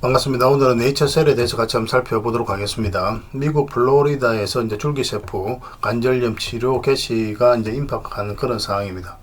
반갑습니다. 오늘은 네이처셀에 대해서 같이 한번 살펴보도록 하겠습니다. 미국 플로리다에서 이제 줄기세포 관절염 치료 개시가 이제 임박하는 그런 상황입니다.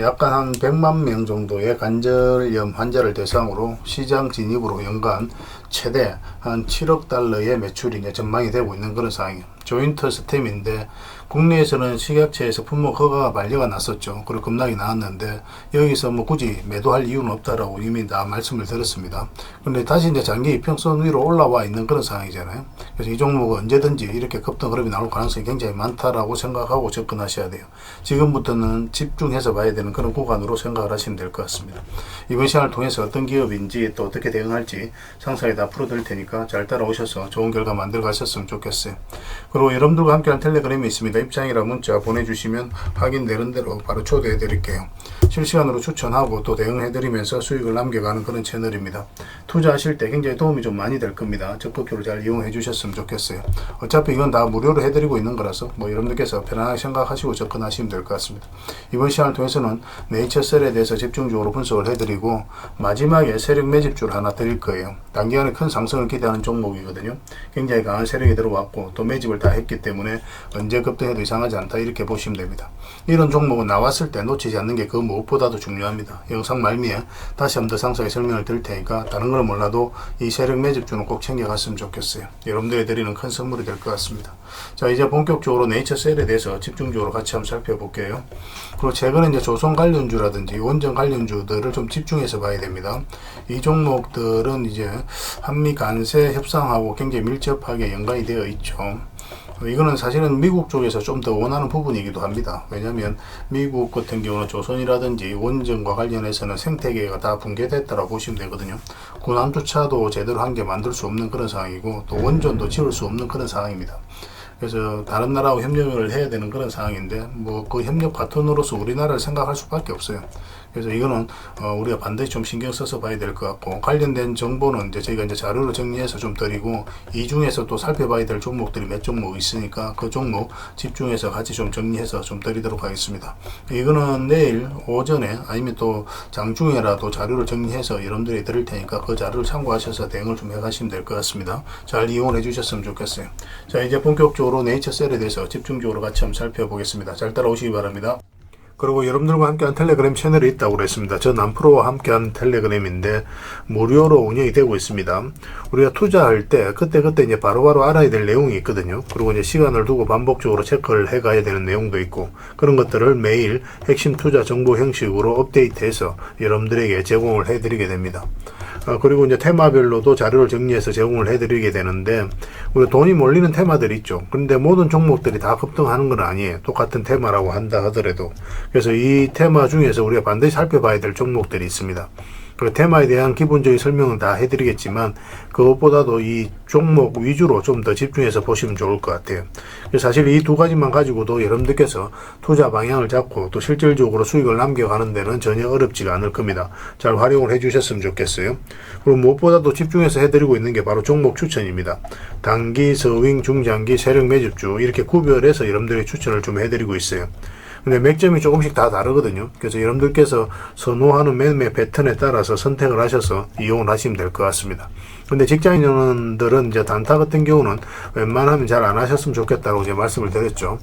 약간 한 100만 명 정도의 관절염 환자를 대상으로 시장 진입으로 연간 최대 한 7억 달러의 매출이 이제 전망이 되고 있는 그런 상황이에요. 조인트 스템인데 국내에서는 식약처에서 품목 허가가 반려가 났었죠. 그리고 급락이 나왔는데 여기서 뭐 굳이 매도할 이유는 없다라고 이미 다 말씀을 드렸습니다. 근데 다시 이제 장기 이평선 위로 올라와 있는 그런 상황이잖아요. 그래서 이 종목은 언제든지 이렇게 급등 흐름이 나올 가능성이 굉장히 많다라고 생각하고 접근하셔야 돼요. 지금부터는 집중해서 봐야 되는 그런 구간으로 생각을 하시면 될 것 같습니다. 이번 시간을 통해서 어떤 기업인지 또 어떻게 대응할지 상세히 다 풀어드릴 테니까 잘 따라오셔서 좋은 결과 만들어 가셨으면 좋겠어요. 그리고 여러분들과 함께한 텔레그램이 있습니다. 입장이라 문자 보내주시면 확인되는 대로 바로 초대해 드릴게요. 실시간으로 추천하고 또 대응해 드리면서 수익을 남겨가는 그런 채널입니다. 투자하실 때 굉장히 도움이 좀 많이 될 겁니다. 적극적으로 잘 이용해 주셨으면 좋겠어요. 어차피 이건 다 무료로 해드리고 있는 거라서 뭐 여러분들께서 편안하게 생각하시고 접근하시면 될 것 같습니다. 이번 시간을 통해서는 네이처셀에 대해서 집중적으로 분석을 해드리고 마지막에 세력 매집줄 하나 드릴 거예요. 단기간에 큰 상승을 기대하는 종목이거든요. 굉장히 강한 세력이 들어왔고 또 매집을 다 했기 때문에 언제 급등 해도 이상하지 않다 이렇게 보시면 됩니다. 이런 종목은 나왔을 때 놓치지 않는 게 그 무엇보다도 중요합니다. 영상 말미에 다시 한번 더 상세히 설명을 드릴 테니까 다른 걸 몰라도 이 세력 매집주는 꼭 챙겨갔으면 좋겠어요. 여러분들이 드리는 큰 선물이 될 것 같습니다. 자 이제 본격적으로 네이처셀에 대해서 집중적으로 같이 한번 살펴볼게요. 그리고 최근에 이제 조선 관련주라든지 원전 관련주들을 좀 집중해서 봐야 됩니다. 이 종목들은 이제 한미 관세 협상하고 굉장히 밀접하게 연관이 되어 있죠. 이거는 사실은 미국 쪽에서 좀 더 원하는 부분이기도 합니다. 왜냐하면 미국 같은 경우는 조선이라든지 원전과 관련해서는 생태계가 다 붕괴됐다고 보시면 되거든요. 군함조차도 제대로 한 개 만들 수 없는 그런 상황이고 또 원전도 지을 수 없는 그런 상황입니다. 그래서 다른 나라하고 협력을 해야 되는 그런 상황인데 뭐 그 협력 파트너로서 우리나라를 생각할 수밖에 없어요. 그래서 이거는 어 우리가 반드시 좀 신경 써서 봐야 될 것 같고 관련된 정보는 이제 저희가 이제 자료를 정리해서 좀 드리고 이 중에서 또 살펴봐야 될 종목들이 몇 종목 있으니까 그 종목 집중해서 같이 좀 정리해서 좀 드리도록 하겠습니다. 이거는 내일 오전에 아니면 또 장중에라도 자료를 정리해서 여러분들이 드릴 테니까 그 자료를 참고하셔서 대응을 좀 해가시면 될 것 같습니다. 잘 이용해 주셨으면 좋겠어요. 자 이제 본격적으로 네이처셀에 대해서 집중적으로 같이 한번 살펴보겠습니다. 잘 따라오시기 바랍니다. 그리고 여러분들과 함께한 텔레그램 채널이 있다고 그랬습니다. 저 남프로와 함께한 텔레그램인데 무료로 운영이 되고 있습니다. 우리가 투자할 때 그때 그때 이제 바로바로 알아야 될 내용이 있거든요. 그리고 이제 시간을 두고 반복적으로 체크를 해가야 되는 내용도 있고 그런 것들을 매일 핵심 투자 정보 형식으로 업데이트해서 여러분들에게 제공을 해드리게 됩니다. 어, 그리고 이제 테마별로도 자료를 정리해서 제공을 해드리게 되는데 우리 돈이 몰리는 테마들 있죠. 그런데 모든 종목들이 다 급등하는 건 아니에요. 똑같은 테마라고 한다 하더라도 그래서 이 테마 중에서 우리가 반드시 살펴봐야 될 종목들이 있습니다. 그 테마에 대한 기본적인 설명은 다 해드리겠지만 그것보다도 이 종목 위주로 좀 더 집중해서 보시면 좋을 것 같아요. 사실 이 두 가지만 가지고도 여러분들께서 투자 방향을 잡고 또 실질적으로 수익을 남겨가는 데는 전혀 어렵지가 않을 겁니다. 잘 활용을 해주셨으면 좋겠어요. 그리고 무엇보다도 집중해서 해드리고 있는 게 바로 종목 추천입니다. 단기, 서윙, 중장기, 세력 매집주 이렇게 구별해서 여러분들이 추천을 좀 해드리고 있어요. 근데 맥점이 조금씩 다 다르거든요. 그래서 여러분들께서 선호하는 매매 패턴에 따라서 선택을 하셔서 이용을 하시면 될 것 같습니다. 근데 직장인들은 이제 단타 같은 경우는 웬만하면 잘 안 하셨으면 좋겠다고 이제 말씀을 드렸죠.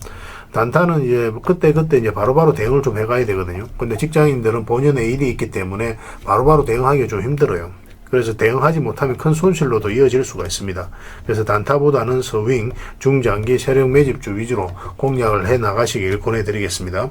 단타는 이제 그때 그때 이제 바로바로 대응을 좀 해가야 되거든요. 근데 직장인들은 본연의 일이 있기 때문에 바로바로 대응하기 좀 힘들어요. 그래서 대응하지 못하면 큰 손실로도 이어질 수가 있습니다. 그래서 단타보다는 서윙, 중장기, 세력 매집주 위주로 공략을 해 나가시길 권해드리겠습니다.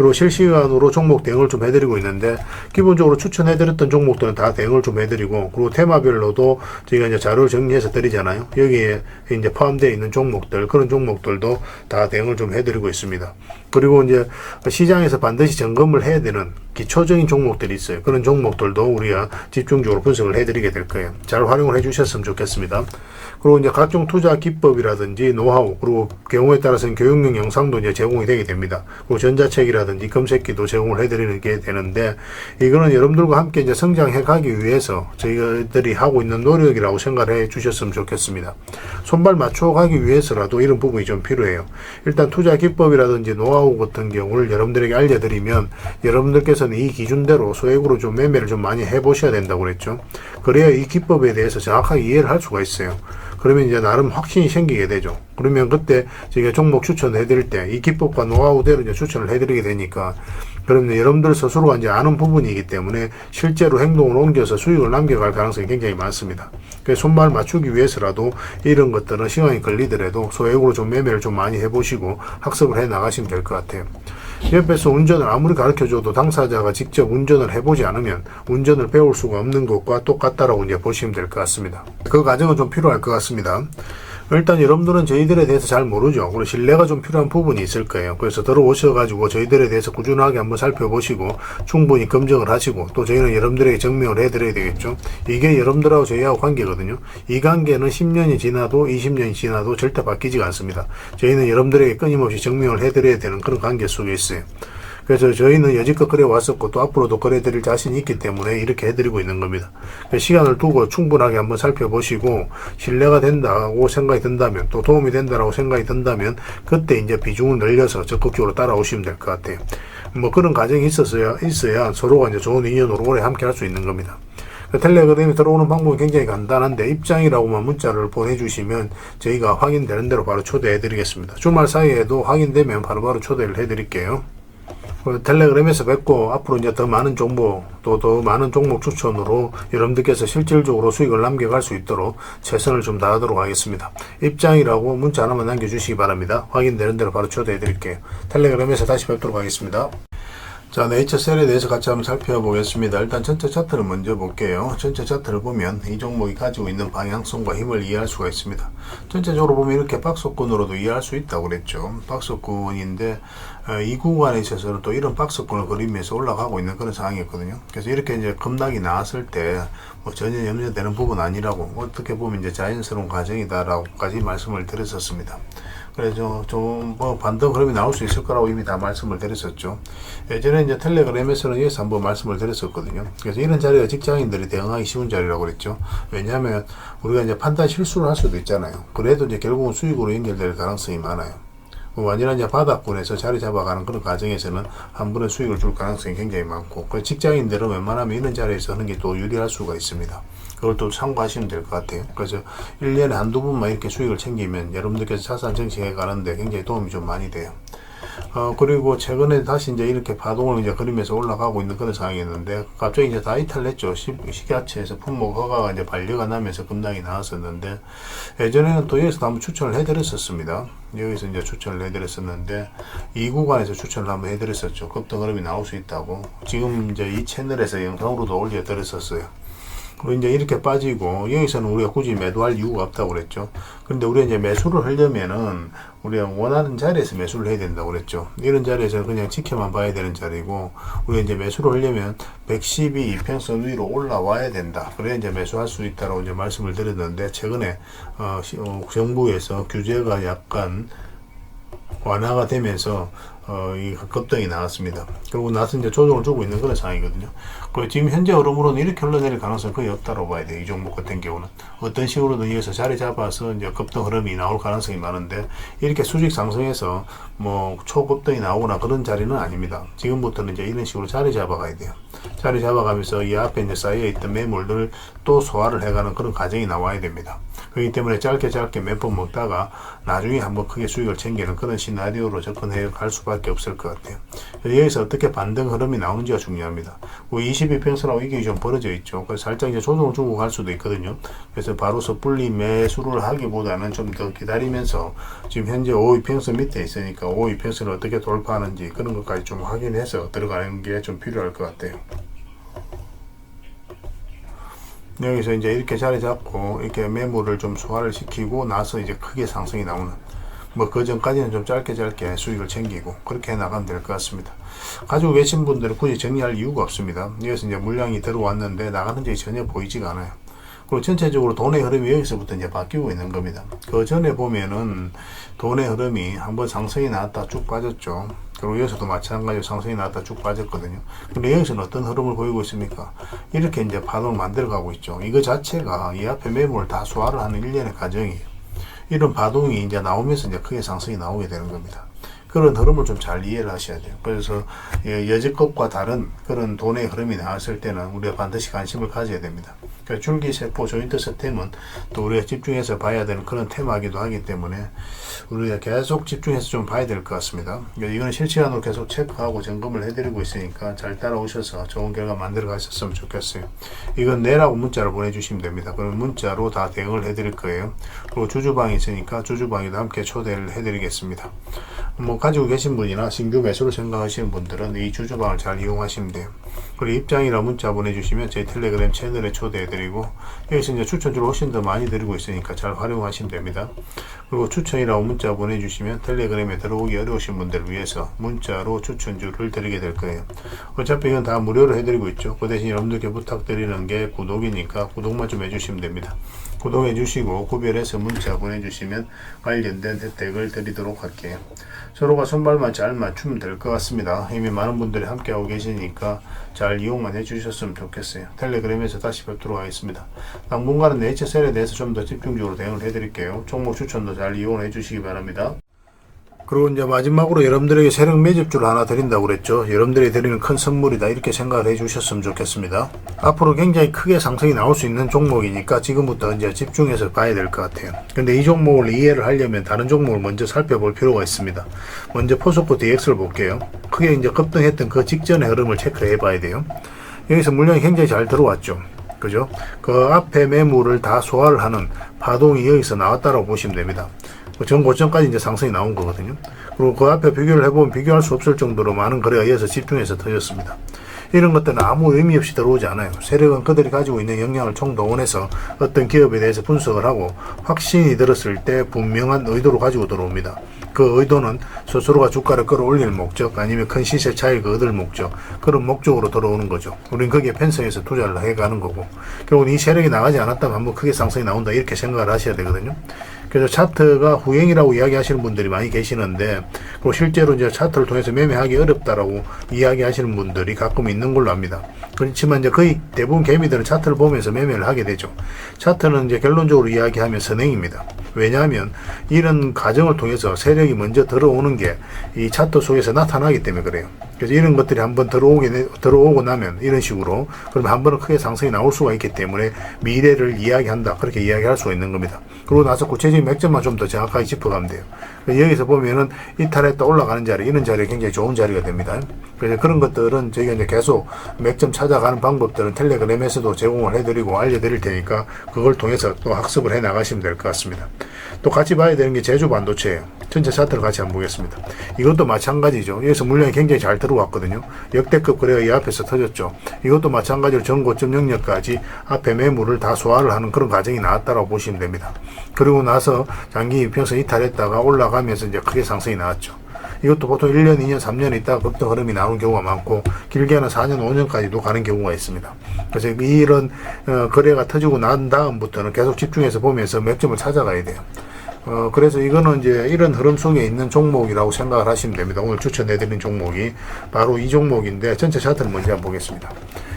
그리고 실시간으로 종목 대응을 좀 해드리고 있는데 기본적으로 추천해드렸던 종목들은 다 대응을 좀 해드리고 그리고 테마별로도 저희가 이제 자료를 정리해서 드리잖아요. 여기에 이제 포함되어 있는 종목들 그런 종목들도 다 대응을 좀 해드리고 있습니다. 그리고 이제 시장에서 반드시 점검을 해야 되는 기초적인 종목들이 있어요. 그런 종목들도 우리가 집중적으로 분석을 해드리게 될 거예요. 잘 활용을 해주셨으면 좋겠습니다. 그리고 이제 각종 투자 기법이라든지 노하우 그리고 경우에 따라서는 교육용 영상도 이제 제공이 되게 됩니다. 그리고 전자책이라든지 검색기도 제공을 해드리는 게 되는데 이거는 여러분들과 함께 이제 성장해 가기 위해서 저희들이 하고 있는 노력이라고 생각해 주셨으면 좋겠습니다. 손발 맞춰 가기 위해서라도 이런 부분이 좀 필요해요. 일단 투자 기법이라든지 노하우 같은 경우를 여러분들에게 알려드리면 여러분들께서는 이 기준대로 소액으로 좀 매매를 좀 많이 해보셔야 된다고 그랬죠. 그래야 이 기법에 대해서 정확하게 이해를 할 수가 있어요. 그러면 이제 나름 확신이 생기게 되죠. 그러면 그때 저희가 종목 추천해 드릴 때 이 기법과 노하우대로 이제 추천을 해 드리게 되니까 그러면 여러분들 스스로가 이제 아는 부분이기 때문에 실제로 행동을 옮겨서 수익을 남겨갈 가능성이 굉장히 많습니다. 그래서 손발 맞추기 위해서라도 이런 것들은 시간이 걸리더라도 소액으로 좀 매매를 좀 많이 해보시고 학습을 해 나가시면 될 것 같아요. 옆에서 운전을 아무리 가르쳐줘도 당사자가 직접 운전을 해보지 않으면 운전을 배울 수가 없는 것과 똑같다라고 이제 보시면 될 것 같습니다. 그 과정은 좀 필요할 것 같습니다. 일단 여러분들은 저희들에 대해서 잘 모르죠. 그리고 신뢰가 좀 필요한 부분이 있을 거예요. 그래서 들어오셔가지고 저희들에 대해서 꾸준하게 한번 살펴보시고 충분히 검증을 하시고 또 저희는 여러분들에게 증명을 해드려야 되겠죠. 이게 여러분들하고 저희하고 관계거든요. 이 관계는 10년이 지나도 20년이 지나도 절대 바뀌지가 않습니다. 저희는 여러분들에게 끊임없이 증명을 해드려야 되는 그런 관계 속에 있어요. 그래서 저희는 여지껏 그래 왔었고 또 앞으로도 그래 드릴 자신이 있기 때문에 이렇게 해드리고 있는 겁니다. 그래서 시간을 두고 충분하게 한번 살펴보시고 신뢰가 된다고 생각이 든다면 또 도움이 된다라고 생각이 든다면 그때 이제 비중을 늘려서 적극적으로 따라오시면 될 것 같아요. 뭐 그런 과정이 있었어야 있어야 서로가 이제 좋은 인연으로 오래 함께 할 수 있는 겁니다. 그 텔레그램에 들어오는 방법이 굉장히 간단한데 입장이라고만 문자를 보내주시면 저희가 확인되는 대로 바로 초대해 드리겠습니다. 주말 사이에도 확인되면 바로바로 초대를 해 드릴게요. 그 텔레그램에서 뵙고 앞으로 이제 더 많은 정보 또 더 많은 종목 추천으로 여러분들께서 실질적으로 수익을 남겨갈 수 있도록 최선을 좀 다하도록 하겠습니다. 입장이라고 문자 하나만 남겨주시기 바랍니다. 확인되는 대로 바로 초대해 드릴게요. 텔레그램에서 다시 뵙도록 하겠습니다. 자, 네이처셀에 대해서 같이 한번 살펴보겠습니다. 일단 전체 차트를 먼저 볼게요. 전체 차트를 보면 이 종목이 가지고 있는 방향성과 힘을 이해할 수가 있습니다. 전체적으로 보면 이렇게 박스권으로도 이해할 수 있다고 그랬죠. 박스권인데 어, 이 구간에 있어서는 또 이런 박스권을 그리면서 올라가고 있는 그런 상황이었거든요. 그래서 이렇게 이제 급락이 나왔을 때 뭐 전혀 염려되는 부분 아니라고 어떻게 보면 이제 자연스러운 과정이다라고까지 말씀을 드렸었습니다. 그래서 좀뭐 흐름이 나올 수 있을 거라고 이미 다 말씀을 드렸었죠. 예전에 이제 텔레그램에서는 여기서 한번 말씀을 드렸었거든요. 그래서 이런 자리가 직장인들이 대응하기 쉬운 자리라고 그랬죠. 왜냐하면 우리가 이제 판단 실수를 할 수도 있잖아요. 그래도 이제 결국은 수익으로 연결될 가능성이 많아요. 뭐 완전한 바닥권에서 자리 잡아가는 그런 과정에서는 한 번에 수익을 줄 가능성이 굉장히 많고, 그 직장인들은 웬만하면 이런 자리에서 하는 게 또 유리할 수가 있습니다. 그걸 또 참고하시면 될 것 같아요. 그래서 1년에 한두 번만 이렇게 수익을 챙기면 여러분들께서 자산 정책에 가는데 굉장히 도움이 좀 많이 돼요. 어, 그리고 최근에 다시 이제 이렇게 파동을 이제 그리면서 올라가고 있는 그런 상황이었는데, 갑자기 이제 다 이탈했죠. 시, 시가채에서 품목 허가가 이제 반려가 나면서 급락이 나왔었는데, 예전에는 또 여기서 한번 추천을 해드렸었습니다. 여기서 이제 추천을 해드렸었는데, 이 구간에서 추천을 한번 해드렸었죠. 급등 흐름이 나올 수 있다고. 지금 이제 이 채널에서 영상으로도 올려드렸었어요. 그리고 이제 이렇게 빠지고 여기서는 우리가 굳이 매도할 이유가 없다고 그랬죠. 그런데 우리가 이제 매수를 하려면은 우리가 원하는 자리에서 매수를 해야 된다고 그랬죠. 이런 자리에서는 그냥 지켜만 봐야 되는 자리고 우리가 이제 매수를 하려면 112 이평선 위로 올라와야 된다. 그래야 이제 매수할 수 있다라고 이제 말씀을 드렸는데 최근에 어, 시- 어, 정부에서 규제가 약간 완화가 되면서 어, 이 급등이 나왔습니다. 그리고 나서 이제 조정을 주고 있는 그런 상황이거든요. 그리고 지금 현재 흐름으로는 이렇게 흘러내릴 가능성이 거의 없다고 봐야 돼요. 이 종목 같은 경우는. 어떤 식으로든 이어서 자리 잡아서 이제 급등 흐름이 나올 가능성이 많은데 이렇게 수직 상승해서 뭐 초급등이 나오거나 그런 자리는 아닙니다. 지금부터는 이제 이런 식으로 자리 잡아가야 돼요. 자리 잡아가면서 이 앞에 이제 쌓여있던 매물들을 또 소화를 해가는 그런 과정이 나와야 됩니다. 그렇기 때문에 짧게 짧게 몇 번 먹다가 나중에 한번 크게 수익을 챙기는 그런 시나리오로 접근해 갈 수밖에 없을 것 같아요. 여기서 어떻게 반등 흐름이 나오는지가 중요합니다. 22평선하고 이게 좀 벌어져 있죠. 그래서 살짝 이제 조정을 주고 갈 수도 있거든요. 그래서 바로 섣불리 매수를 하기보다는 좀 더 기다리면서 지금 현재 52평선 밑에 있으니까 52평선을 어떻게 돌파하는지 그런 것까지 좀 확인해서 들어가는 게 좀 필요할 것 같아요. 여기서 이제 이렇게 자리 잡고 이렇게 매물을 좀 소화를 시키고 나서 이제 크게 상승이 나오는 뭐 그 전까지는 좀 짧게 짧게 수익을 챙기고 그렇게 해 나가면 될 것 같습니다. 가지고 계신 분들은 굳이 정리할 이유가 없습니다. 여기서 이제 물량이 들어왔는데 나가는 적이 전혀 보이지가 않아요. 그리고 전체적으로 돈의 흐름이 여기서부터 이제 바뀌고 있는 겁니다. 그 전에 보면은 돈의 흐름이 한번 상승이 나왔다 쭉 빠졌죠. 그리고 여기서도 마찬가지로 상승이 나왔다 쭉 빠졌거든요. 근데 여기서는 어떤 흐름을 보이고 있습니까? 이렇게 이제 파동을 만들어 가고 있죠. 이거 자체가 이 앞에 매물을 다 소화를 하는 일련의 과정이에요. 이런 파동이 이제 나오면서 이제 크게 상승이 나오게 되는 겁니다. 그런 흐름을 좀 잘 이해를 하셔야 돼요. 그래서 예, 여지껏과 다른 그런 돈의 흐름이 나왔을 때는 우리가 반드시 관심을 가져야 됩니다. 그러니까 줄기세포 조인트 스템은 또 우리가 집중해서 봐야 되는 그런 테마이기도 하기 때문에 우리가 계속 집중해서 좀 봐야 될 것 같습니다. 그러니까 이거는 실시간으로 계속 체크하고 점검을 해드리고 있으니까 잘 따라오셔서 좋은 결과 만들어 가셨으면 좋겠어요. 이건 내라고 문자를 보내주시면 됩니다. 그럼 문자로 다 대응을 해드릴 거예요. 그리고 주주방이 있으니까 주주방에도 함께 초대를 해드리겠습니다. 뭐 가지고 계신 분이나 신규 매수를 생각하시는 분들은 이 주주방을 잘 이용하시면 돼요. 그리고 입장이나 문자 보내주시면 저희 텔레그램 채널에 초대해드리고 여기서 이제 추천주를 훨씬 더 많이 드리고 있으니까 잘 활용하시면 됩니다. 그리고 추천이라고 문자 보내주시면 텔레그램에 들어오기 어려우신 분들을 위해서 문자로 추천주를 드리게 될 거예요. 어차피 이건 다 무료로 해드리고 있죠. 그 대신 여러분들께 부탁드리는 게 구독이니까 구독만 좀 해주시면 됩니다. 구독해 주시고 구별해서 문자 보내주시면 관련된 혜택을 드리도록 할게요. 서로가 손발만 잘 맞추면 될 것 같습니다. 이미 많은 분들이 함께하고 계시니까 잘 이용만 해주셨으면 좋겠어요. 텔레그램에서 다시 뵙도록 하겠습니다. 당분간은 네이처셀에 대해서 좀 더 집중적으로 대응을 해드릴게요. 종목 추천도 잘 이용해 주시기 바랍니다. 그리고 이제 마지막으로 여러분들에게 세력 매집주를 하나 드린다고 그랬죠. 여러분들이 드리는 큰 선물이다 이렇게 생각을 해 주셨으면 좋겠습니다. 앞으로 굉장히 크게 상승이 나올 수 있는 종목이니까 지금부터 이제 집중해서 봐야 될 것 같아요. 근데 이 종목을 이해를 하려면 다른 종목을 먼저 살펴볼 필요가 있습니다. 먼저 포스코 DX를 볼게요. 크게 이제 급등했던 그 직전의 흐름을 체크해 봐야 돼요. 여기서 물량이 굉장히 잘 들어왔죠. 그죠? 그 앞에 매물을 다 소화를 하는 파동이 여기서 나왔다고 보시면 됩니다. 그전 고점까지 이제 상승이 나온 거거든요. 그리고 그 앞에 비교를 해보면 비교할 수 없을 정도로 많은 거래가 이어서 집중해서 터졌습니다. 이런 것들은 아무 의미 없이 들어오지 않아요. 세력은 그들이 가지고 있는 역량을 총동원해서 어떤 기업에 대해서 분석을 하고 확신이 들었을 때 분명한 의도로 가지고 들어옵니다. 그 의도는 스스로가 주가를 끌어올릴 목적 아니면 큰 시세 차익을 얻을 목적 그런 목적으로 들어오는 거죠. 우리는 거기에 편성해서 투자를 해가는 거고 결국은 이 세력이 나가지 않았다면 한번 크게 상승이 나온다 이렇게 생각을 하셔야 되거든요. 그래서 차트가 후행이라고 이야기하시는 분들이 많이 계시는데 그리고 실제로 이제 차트를 통해서 매매하기 어렵다라고 이야기하시는 분들이 가끔 있는 걸로 압니다. 그렇지만 이제 거의 대부분 개미들은 차트를 보면서 매매를 하게 되죠. 차트는 이제 결론적으로 이야기하면 선행입니다. 왜냐하면 이런 과정을 통해서 세력이 먼저 들어오는 게 이 차트 속에서 나타나기 때문에 그래요. 그래서 이런 것들이 한번 들어오게 되- 들어오고 나면 이런 식으로 그러면 한 번은 크게 상승이 나올 수가 있기 때문에 미래를 이야기한다 그렇게 이야기할 수가 있는 겁니다. 그러고 나서 구체적인 맥점만 좀 더 정확하게 짚어가면 돼요. 여기서 보면은 이탈했다 올라가는 자리 이런 자리가 굉장히 좋은 자리가 됩니다. 그래서 그런 것들은 저희가 이제 계속 맥점 찾아가는 방법들은 텔레그램에서도 제공을 해드리고 알려드릴 테니까 그걸 통해서 또 학습을 해 나가시면 될 것 같습니다. 또 같이 봐야 되는 게 제주 반도체예요. 전체 차트를 같이 한번 보겠습니다. 이것도 마찬가지죠. 여기서 물량이 굉장히 잘 들어왔거든요. 역대급 거래가 이 앞에서 터졌죠. 이것도 마찬가지로 전고점 영역까지 앞에 매물을 다 소화를 하는 그런 과정이 나왔다고 보시면 됩니다. 그리고 나서 장기 이평선 이탈했다가 올라 가면서 이제 크게 상승이 나왔죠. 이것도 보통 1년, 2년, 3년 있다가 급등 흐름이 나오는 경우가 많고 길게는 4년, 5년까지도 가는 경우가 있습니다. 그래서 이런 어, 거래가 터지고 난 다음부터는 계속 집중해서 보면서 맥점을 찾아가야 돼요. 어, 그래서 이거는 이제 이런 흐름 속에 있는 종목이라고 생각을 하시면 됩니다. 오늘 추천해드린 종목이 바로 이 종목인데 전체 차트를 먼저 한번 보겠습니다.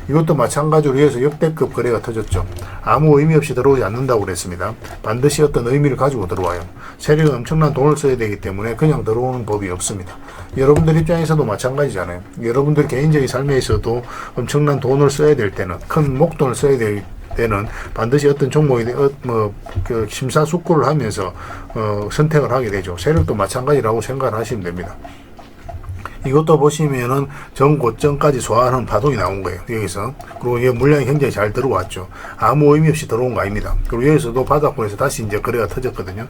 이것도 마찬가지로 여기서 역대급 거래가 터졌죠. 아무 의미 없이 들어오지 않는다고 그랬습니다. 반드시 어떤 의미를 가지고 들어와요. 세력은 엄청난 돈을 써야 되기 때문에 그냥 들어오는 법이 없습니다. 여러분들 입장에서도 마찬가지잖아요. 여러분들 개인적인 삶에 있어도 엄청난 돈을 써야 될 때는 큰 목돈을 써야 될 때는 반드시 어떤 종목에 어, 뭐 그 심사숙고를 하면서 어, 선택을 하게 되죠. 세력도 마찬가지라고 생각을 하시면 됩니다. 이것도 보시면은 전고점까지 소화하는 파동이 나온 거예요. 여기서. 그리고 이 물량이 굉장히 잘 들어왔죠. 아무 의미 없이 들어온 거 아닙니다. 그리고 여기서도 바닥권에서 다시 이제 거래가 터졌거든요.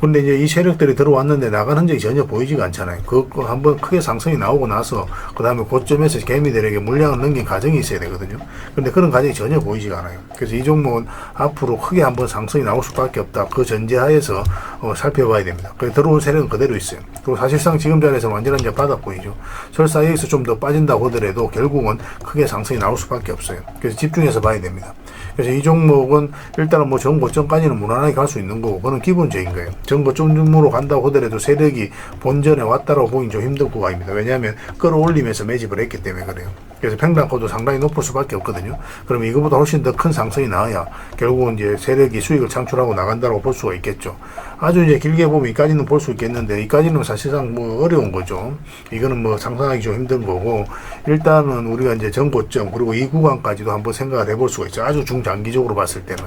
근데 이제 이 세력들이 들어왔는데 나간 흔적이 전혀 보이지가 않잖아요. 그거 한번 크게 상승이 나오고 나서 그 다음에 고점에서 개미들에게 물량을 넘긴 과정이 있어야 되거든요. 근데 그런 과정이 전혀 보이지가 않아요. 그래서 이 종목은 앞으로 크게 한번 상승이 나올 수밖에 없다. 그 전제하에서 어, 살펴봐야 됩니다. 그 들어온 세력은 그대로 있어요. 그리고 사실상 지금 자리에서 완전한 이제 바닥 보이죠. 설사 여기서 좀 더 빠진다고 하더라도 결국은 크게 상승이 나올 수밖에 없어요. 그래서 집중해서 봐야 됩니다. 그래서 이 종목은 일단은 뭐 전 고점까지는 무난하게 갈 수 있는 거고 그건 기본적인 거예요. 전고점으로 간다고 하더라도 세력이 본전에 왔다라고 보긴 좀 힘든 구간입니다. 왜냐하면 끌어올리면서 매집을 했기 때문에 그래요. 그래서 평단가도 상당히 높을 수밖에 없거든요. 그러면 이거보다 훨씬 더 큰 상승이 나와야 결국은 이제 세력이 수익을 창출하고 나간다고 볼 수가 있겠죠. 아주 이제 길게 보면 이까지는 볼 수 있겠는데 이까지는 사실상 뭐 어려운 거죠. 이거는 뭐 상상하기 좀 힘든 거고 일단은 우리가 이제 전고점 그리고 이 구간까지도 한번 생각을 해볼 수가 있죠. 아주 중장기적으로 봤을 때는.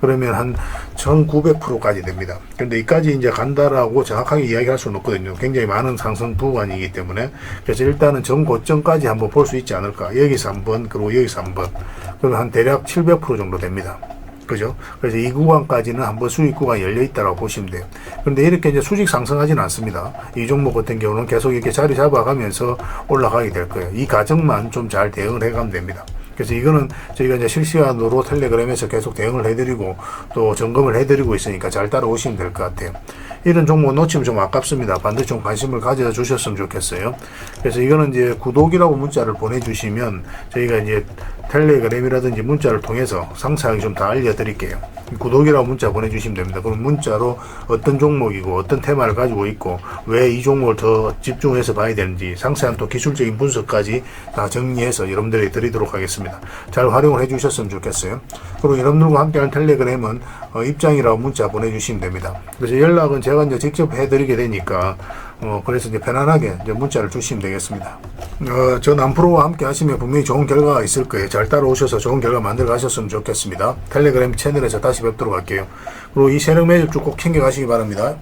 그러면 한 1900%까지 됩니다. 근데 이까지 이제 간다라고 정확하게 이야기할 수는 없거든요. 굉장히 많은 상승 구간이기 때문에. 그래서 일단은 전고점까지 한번 볼 수 있지 않을까. 여기서 한번, 그리고 여기서 한번. 그러면 한 대략 700% 정도 됩니다. 그죠? 그래서 이 구간까지는 한번 수익 구간이 열려 있다고 보시면 돼요. 그런데 이렇게 이제 수직 상승하지는 않습니다. 이 종목 같은 경우는 계속 이렇게 자리 잡아가면서 올라가게 될 거예요. 이 과정만 좀 잘 대응을 해가면 됩니다. 그래서 이거는 저희가 이제 실시간으로 텔레그램에서 계속 대응을 해드리고 또 점검을 해드리고 있으니까 잘 따라오시면 될 것 같아요. 이런 종목 놓치면 좀 아깝습니다. 반드시 좀 관심을 가져 주셨으면 좋겠어요. 그래서 이거는 이제 구독이라고 문자를 보내주시면 저희가 이제 텔레그램이라든지 문자를 통해서 상세하게 좀 다 알려드릴게요. 구독이라고 문자 보내주시면 됩니다. 그럼 문자로 어떤 종목이고 어떤 테마를 가지고 있고 왜 이 종목을 더 집중해서 봐야 되는지 상세한 또 기술적인 분석까지 다 정리해서 여러분들에게 드리도록 하겠습니다. 잘 활용을 해주셨으면 좋겠어요. 그리고 여러분들과 함께하는 텔레그램은 어, 입장이라고 문자 보내주시면 됩니다. 그래서 연락은 제가 이제 직접 해드리게 되니까 어, 그래서 이제 편안하게 이제 문자를 주시면 되겠습니다. 어, 저 남프로와 함께 하시면 분명히 좋은 결과가 있을 거예요. 잘 따라오셔서 좋은 결과 만들어 가셨으면 좋겠습니다. 텔레그램 채널에서 다시 뵙도록 할게요. 그리고 이 세력 매집주 꼭 챙겨 가시기 바랍니다.